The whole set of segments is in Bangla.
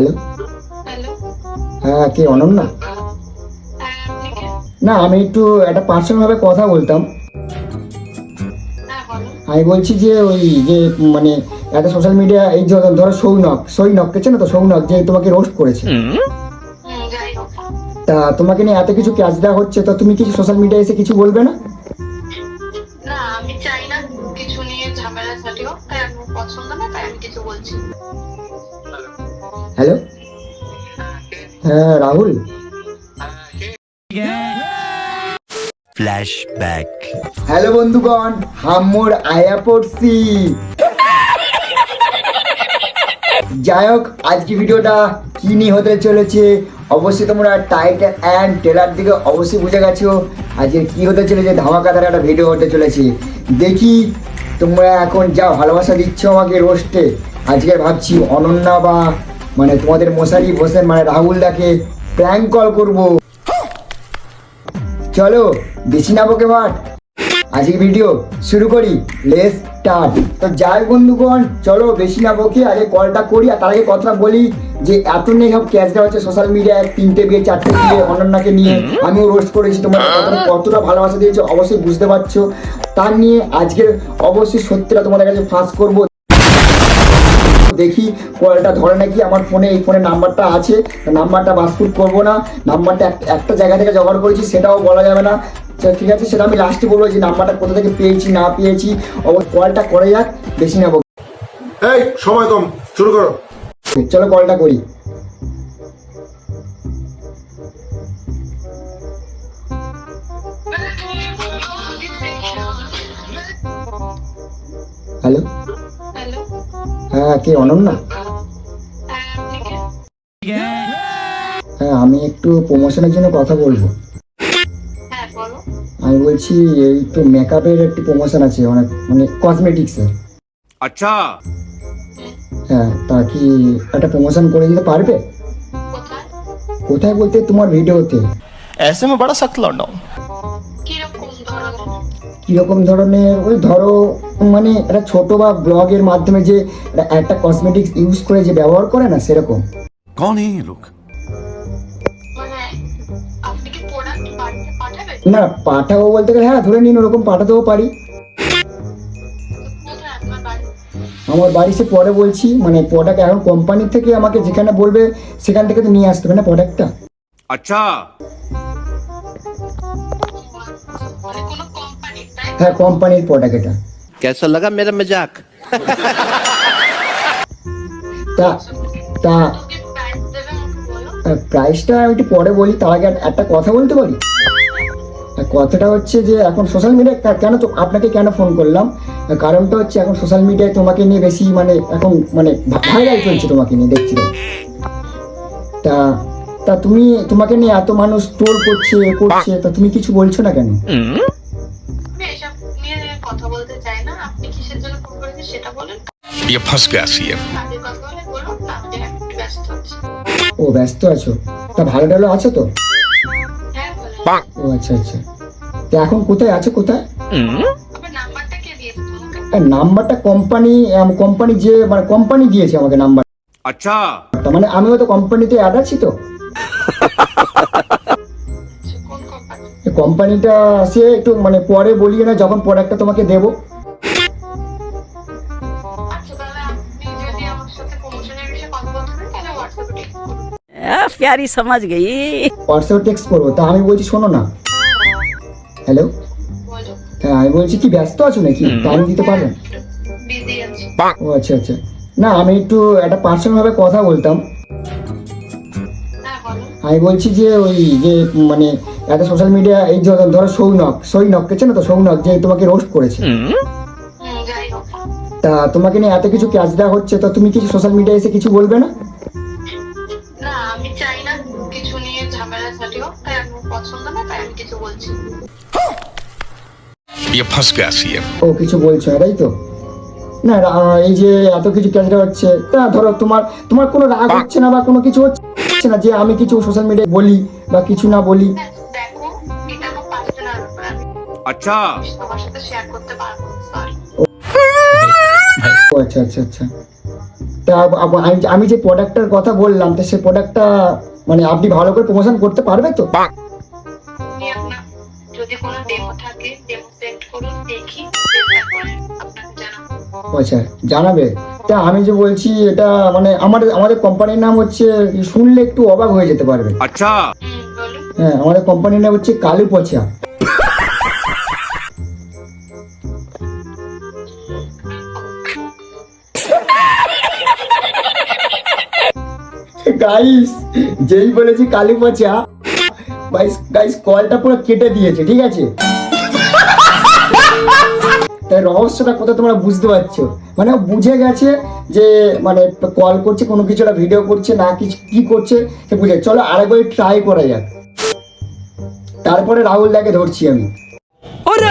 হ্যালো? হ্যাঁ কে অনন্যা? না আমি একটু একটা পার্সোনালভাবে কথা বলতাম। হ্যাঁ আমি বলছি যে ওই যে মানে এত সোশ্যাল মিডিয়া এই যে ধরো সৌনক সৈনক কে চেনো তো? সৌনক যে তোমাকে রোস্ট করেছে। হুম। যাই হোক তা তোমাকে নিয়ে এত কিছু ক্যাচ দেওয়া হচ্ছে তো তুমি কিছু সোশ্যাল মিডিয়ায় এসে কিছু বলবে না? না আমি চাই না কিছু নিয়ে ঝামেলা তাই আমার পছন্দ না তাই আমি কিছু বলছি। না। হ্যালো? হ্যাঁ রাহুল? Flashback. হ্যালো বন্ধুগণ হাম্মোর আয়া পড়ছি। যাই হোক আজকে ভিডিওটা কি নিয়ে হতে চলেছে অবশ্যই তোমরা টাইটেল অ্যান্ড ট্রেলার দিকে অবশ্যই বুঝে গেছো আজকে কি হতে চলেছে ধামাকাদার একটা ভিডিও হতে চলেছে। দেখি তোমরা এখন যা ভালোবাসা দিচ্ছ আমাকে রোস্টে আজকে ভাবছি অনন্যা বা মানে তোমাদের মশারি বসে মানে রাহুল দাকে প্র্যাঙ্ক কল করব। চলো বেশি না বকে ভাট আজকে ভিডিও শুরু করি। লেস স্টার্ট তো যাই বন্ধুগণ চলো বেশি না বকে আগে কলটা করি আর তার আগে কথা বলি যে এত নেই সব ক্যাচ দেওয়া হচ্ছে সোশ্যাল মিডিয়ায় তিনটে বিয়ে চারটে বিয়ে অনন্যাকে নিয়ে। আমিও রোস্ট করেছি তোমরা কতটা কতটা ভালোবাসা দিয়েছ অবশ্যই বুঝতে পারছ। তার নিয়ে আজকে অবশ্যই সত্যিটা তোমাদের কাছে ফাঁস করব। দেখি কলটা ধরে নাকি আমার ফোনে এই ফোনের নাম্বারটা আছে। নাম্বারটা বাসপুট করব না। নাম্বারটা একটা জায়গা থেকে জোগাড় করেছি সেটাও বলা যাবে না। ঠিক আছে সেটা আমি লাস্টে বলব যে নাম্বারটা কোথা থেকে পেয়েছি না পেয়েছি। অবশ্য কলটা করে যাক বেশি নেব। এই সময় কম শুরু করো। চলো কলটা করি। হ্যালো? হ্যাঁ কে অনন্যা? হ্যাঁ আমি একটু প্রমোশনের জন্য কথা বলব। আমি বলছি এই তো মেকআপের একটি প্রমোশন আছে অনেক মানে কসমেটিক্সের আচ্ছা। হ্যাঁ তা কি একটা প্রমোশন করে দিতে পারবে? কোথায়? বলতে তোমার ভিডিওতে ऐसे में बड़ा सख्त लौंडा हूं কিরকম ধরনের কিরকম ধরনের ওই ধরো মানে একটা ছোট বা ব্লগের মাধ্যমে যে একটা- একটা কসমেটিক্স ইউজ করে যে ব্যবহার করে না সেরকম कौन है ये लोग মানে আপনি কি প্রোডাক্ট বাড়িতে পাঠাবেন না পাঠাবো বলতে গেলে হ্যাঁ ধরে নিন ওরকম পাঠাতেও পারি কোথায় আপনার বাড়ি আমার বাড়ি সে পরে বলছি মানে প্রোডাক্ট এখন কোম্পানি থেকে আমাকে যেখানে বলবে সেখান থেকে তো নিয়ে আসতে হবে না প্রোডাক্টটা अच्छा হ্যাঁ কোম্পানির প্রোডাক্ট এটা কেসা লাগা মেরা মজাক তা তা প্রাইসটা আমি একটু পরে বলি তার আগে একটা কথা বলতে পারি? কথাটা হচ্ছে যে এখন সোশ্যাল মিডিয়া কেন তো আপনাকে কেন ফোন করলাম? কারণটা হচ্ছে এখন সোশ্যাল মিডিয়ায় তোমাকে নিয়ে বেশি মানে এখন মানে ভাইরাল চলছে তোমাকে নিয়ে দেখছি। তা তা তুমি তোমাকে নিয়ে এত মানুষ ট্রোল করছে করছে তা তুমি কিছু বলছো না কেন? বলতে চাই না আপনি কিসের জন্য ফোন করেছেন সেটা বলেন ये फंस गया सीएम কাজের কথা হলে বলুন না আমি একটু ব্যস্ত আছি ও ব্যস্ত আছো তা ভালো টালো আছো তো হ্যাঁ বলেন ও আচ্ছা আচ্ছা তা এখন কোথায় আছো কোথায় আপনার নাম্বারটা কে দিয়েছে তোমাকে আর নাম্বারটা কোম্পানি কোম্পানি যে মানে কোম্পানি দিয়েছে আমাকে নাম্বার अच्छा তার মানে আমিও তো কোম্পানিতে অ্যাড আছি তো কোম্পানিটা আসে একটু মানে পরে বলিও না যখন প্রোডাক্টটা তোমাকে দেবো। প্যারি সমাজ গেই। হোয়াটসঅ্যাপে টেক্সট করব। তা আমি বলছি শোনো না। হ্যালো হ্যাঁ আমি বলছি কি ব্যস্ত আছো নাকি? টাইম দিতে পারবেন ও আচ্ছা আচ্ছা। না আমি একটু একটা পার্সোনাল ভাবে কথা বলতাম। আমি বলছি যে ওই যে মানে এত সোশ্যাল মিডিয়া এই যে ধরো সৌনক সৌনক কে চেনো তো সৌনক যে তোমাকে রোস্ট করেছে হুম যাই হোক তা তোমাকে নিয়ে এত কিছু ক্যাচ দেওয়া হচ্ছে তো তুমি কিছু সোশ্যাল মিডিয়ায় এসে কিছু বলবে না না আমি চাই না কিছু নিয়ে ঝামেলা ঝাটি হোক তাই আমার পছন্দ না তাই আমি কিছু বলছি না। ये फंस गया सीएम ও কিছু বলছো না তাই তো না রা- এই যে এত কিছু ক্যাচটা হচ্ছে তা ধরো তোমার তোমার কোনো রাগ হচ্ছে না বা কোনো কিছু হচ্ছে না যে আমি কিছু সোশ্যাল মিডিয়ায় বলি বা কিছু না বলি আচ্ছা।, আচ্ছা। আচ্ছা আচ্ছা আচ্ছা। আমি যে প্রোডাক্টটার কথা বললাম তো সেই প্রোডাক্টটা মানে আপনি ভালো করে প্রমোশন করতে পারবে তো? আচ্ছা জানাবে। তা আমি যে বলছি এটা মানে আমার আমাদের কোম্পানির নাম হচ্ছে শুনলে একটু অবাক হয়ে যেতে পারবে। আচ্ছা। হ্যাঁ আমাদের কোম্পানির নাম হচ্ছে কালু পচা। গাইস যেই বলেছি কালী পচা গাইস গাইস কলটা পুরো কেটে দিয়েছে ঠিক আছে? তাই রহস্যটা কোথাও তোমরা বুঝতে পারছ? মানে বুঝে গেছে যে মানে কল করছে কোনো কিছু একটা ভিডিও করছে না কিছু কি করছে সে বুঝে চলো আরেকবার ট্রাই করা যাক। তারপরে রাহুল দাকে ধরছি আমি। হ্যালো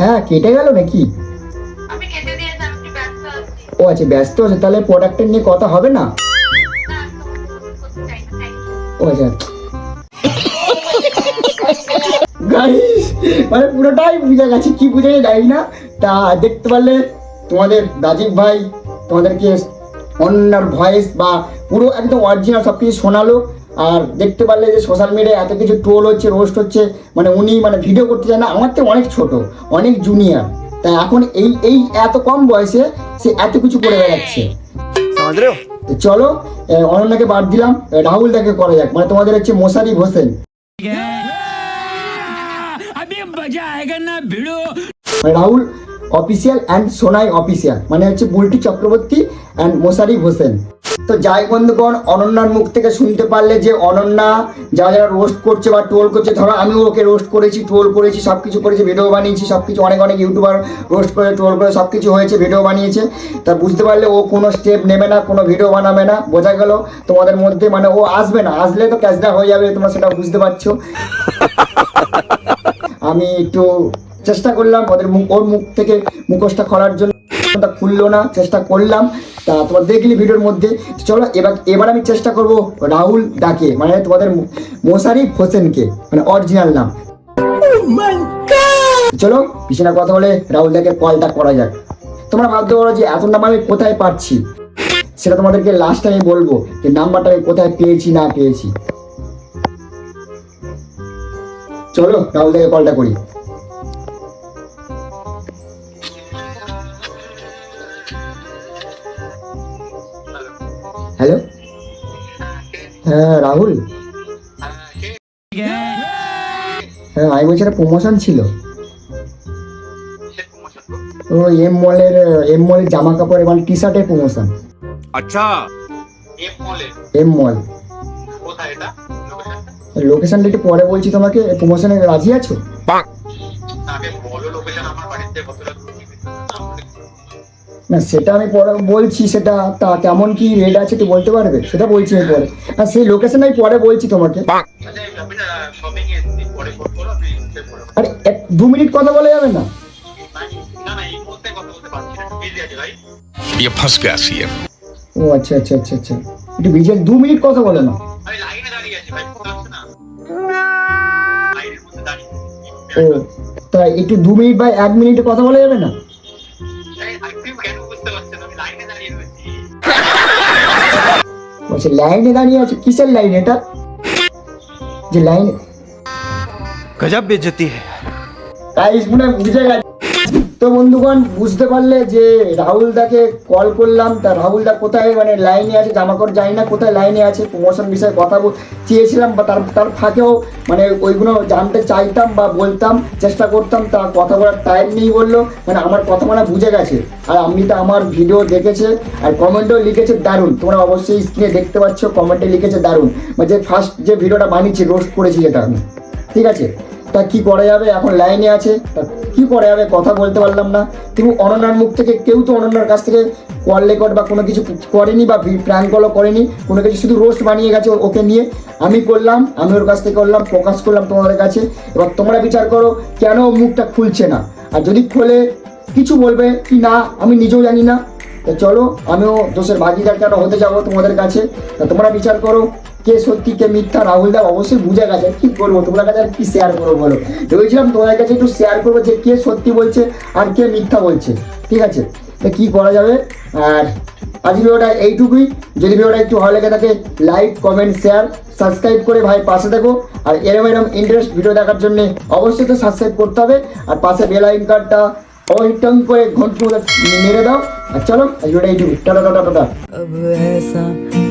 হ্যাঁ কেটে গেল নাকি? আমি কেটে দিয়েছি আমি ব্যস্ত আছি। ও আচ্ছা ব্যস্ত আছে তাহলে প্রোডাক্টের নিয়ে কথা হবে না? ও আচ্ছা। গাইস মানে পুরোটাই বুঝে গেছে কি বুঝে যাই না। তা দেখতে পারলে তোমাদের রাজীব ভাই তোমাদেরকে অন্যার ভয়েস বা পুরো একদম অরিজিনাল সব কিছু শোনালো। আর দেখতে পারলে যে সোশ্যাল মিডিয়ায় এত কিছু ট্রোল হচ্ছে রোস্ট হচ্ছে মানে উনি মানে ভিডিও করতে চায় না আমার তো অনেক ছোট অনেক জুনিয়র তাই এখন এই এই এত কম বয়সে সে এত কিছু করে বেড়াচ্ছে। চলো অনন্যাকে বাদ দিলাম রাহুল দাকে করা যাক মানে তোমাদের হচ্ছে মোসারিফ হোসেন। মানে Rahul official and Sonai official মানে হচ্ছে বুলটি চক্রবর্তী অ্যান্ড মোসারিফ হোসেন। তো যাই বন্ধুগণ, অনন্যার মুখ থেকে শুনতে পারলে যে অনন্যা যারা যারা রোস্ট করছে বা ট্রোল করছে, ধরো আমি ওকে রোস্ট করেছি ট্রোল করেছি সব কিছু করেছি ভিডিও বানিয়েছি সব কিছু অনেক অনেক ইউটিউবার রোস্ট করে ট্রোল করে সব কিছু হয়েছে ভিডিও বানিয়েছে। তা বুঝতে পারলে ও কোনো স্টেপ নেবে না, কোনো ভিডিও বানাবে না, বোঝা গেল তোমাদের মধ্যে মানে ও আসবে না, আসলে তো ক্যাশটা হয়ে যাবে, তোমরা সেটা বুঝতে পারছ। আমি একটু চেষ্টা করলাম, ওদের মুখ ওর মুখ থেকে মুখোশটা খোলার জন্য খুললো না, চেষ্টা করলাম। তা তোমার দেখলি ভিডিওর মধ্যে। চলো, এবার এবার আমি চেষ্টা করব রাহুল ডাকে মানে তোমাদের মোসারিফ হোসেনকে মানে অরিজিনাল নাম। চলো, পিছনে কথা বলে রাহুল দাকে কলটা করা যাক। তোমরা ভাবতে পারো যে এত নাম আমি কোথায় পাচ্ছি? সেটা তোমাদেরকে লাস্ট আমি বলব যে নাম্বারটা আমি কোথায় পেয়েছি, না পেয়েছি। চলো, রাহুল দাকে কলটা করি। হ্যালো হ্যাঁ রাহুল। হ্যাঁ আমি বলছি একটা প্রমোশন ছিল। ও এম মলের এম মলের জামা কাপড় এবং টি শার্টের প্রমোশন আচ্ছা। এম মল লোকেশনটা একটু পরে বলছি তোমাকে প্রমোশনে রাজি আছো? না সেটা আমি পরে বলছি সেটা তা কেমন কি রেট আছে তুই বলতে পারবে? সেটা বলছি আমি পরে। আর সেই লোকেশন আমি পরে বলছি তোমাকে। আরে এক দু মিনিট কথা বলা যাবে না? ও আচ্ছা আচ্ছা আচ্ছা আচ্ছা। একটু বিজে দু মিনিট কথা বলে না। ও তা একটু দু মিনিট বা এক মিনিটে কথা বলা যাবে না? লাইনে দাঁড়িয়ে রয়েছি। বলছে লাইনে দাঁড়িয়ে আছো? কিসের লাইন এটা? যে লাইন গজব বেজতি হ্যাঁ তাই ইসমনে বুঝে গেছে। তো বন্ধুগণ, বুঝতে পারলে যে রাহুল দাকে কল করলাম, তা রাহুল দা কোথায়? মানে লাইনে আছে, জামাকাপড় জানি না কোথায় লাইনে আছে প্রমোশন বিষয়ে কথা চেয়েছিলাম, বা তার তার ফাঁকেও মানে ওইগুলো জানতে চাইতাম বা বলতাম, চেষ্টা করতাম, তা কথা বলার টাইম নেই বলল মানে আমার কথা মানে বুঝে গেছে। আর আপনি তো আমার ভিডিও দেখেছে, আর কমেন্টও লিখেছে দারুণ। তোমরা অবশ্যই স্ক্রিনে দেখতে পাচ্ছ কমেন্টে লিখেছে দারুণ। মানে যে ফার্স্ট যে ভিডিওটা বানিয়েছি রোস্ট করেছি যেটা আমি। ঠিক আছে? তা কি করা যাবে? এখন লাইনে আছে, তা কি করে যাবে কথা বলতে পারলাম না? কিন্তু অনন্যার মুখ থেকে কেউ তো অনন্যার কাছ থেকে কল রেকর্ড বা কোনো কিছু করেনি বা প্র্যাঙ্ক কলও করেনি, কোনো কিছু শুধু রোস্ট বানিয়ে গেছে ওকে নিয়ে। আমি করলাম, আমি ওর কাছ থেকে করলাম, প্রকাশ করলাম তোমাদের কাছে। এবার তোমরা বিচার করো কেন মুখটা খুলছে না? আর যদি খোলে, কিছু বলবে কি না, আমি নিজেও জানি না। তো চলো, আমিও দোষের ভাগিদার কেন হতে যাব তোমাদের কাছে? তোমরা বিচার করো। কে সত্যি, কে মিথ্যা, রাহুল দা অবশ্যই বুঝে গেছে, কি করব, তোমার কাছে আর কি শেয়ার করব বলো? ভেবেছিলাম তোমার কাছে একটু শেয়ার করব যে কে সত্যি বলছে আর কে মিথ্যা বলছে, ঠিক আছে? তা কি করা যাবে? আর আজ ভিডিওটা এইটুকুই। যদি ভিডিওটা একটু ভালো লেগে থাকে লাইক কমেন্ট শেয়ার সাবস্ক্রাইব করে ভাই পাশে থাকো। আর এরম এরম ইন্টারেস্ট ভিডিও দেখার জন্য অবশ্যই তো সাবস্ক্রাইব করতে হবে। আর পাশে বেল আইকনটা और को एक घुट मेरे दो चलो जुड़े ही टाटा टाटा टाटा। अब ऐसा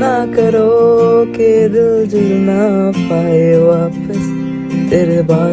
ना करो के दिल जुड़ ना पाए वापस। तेरे बाद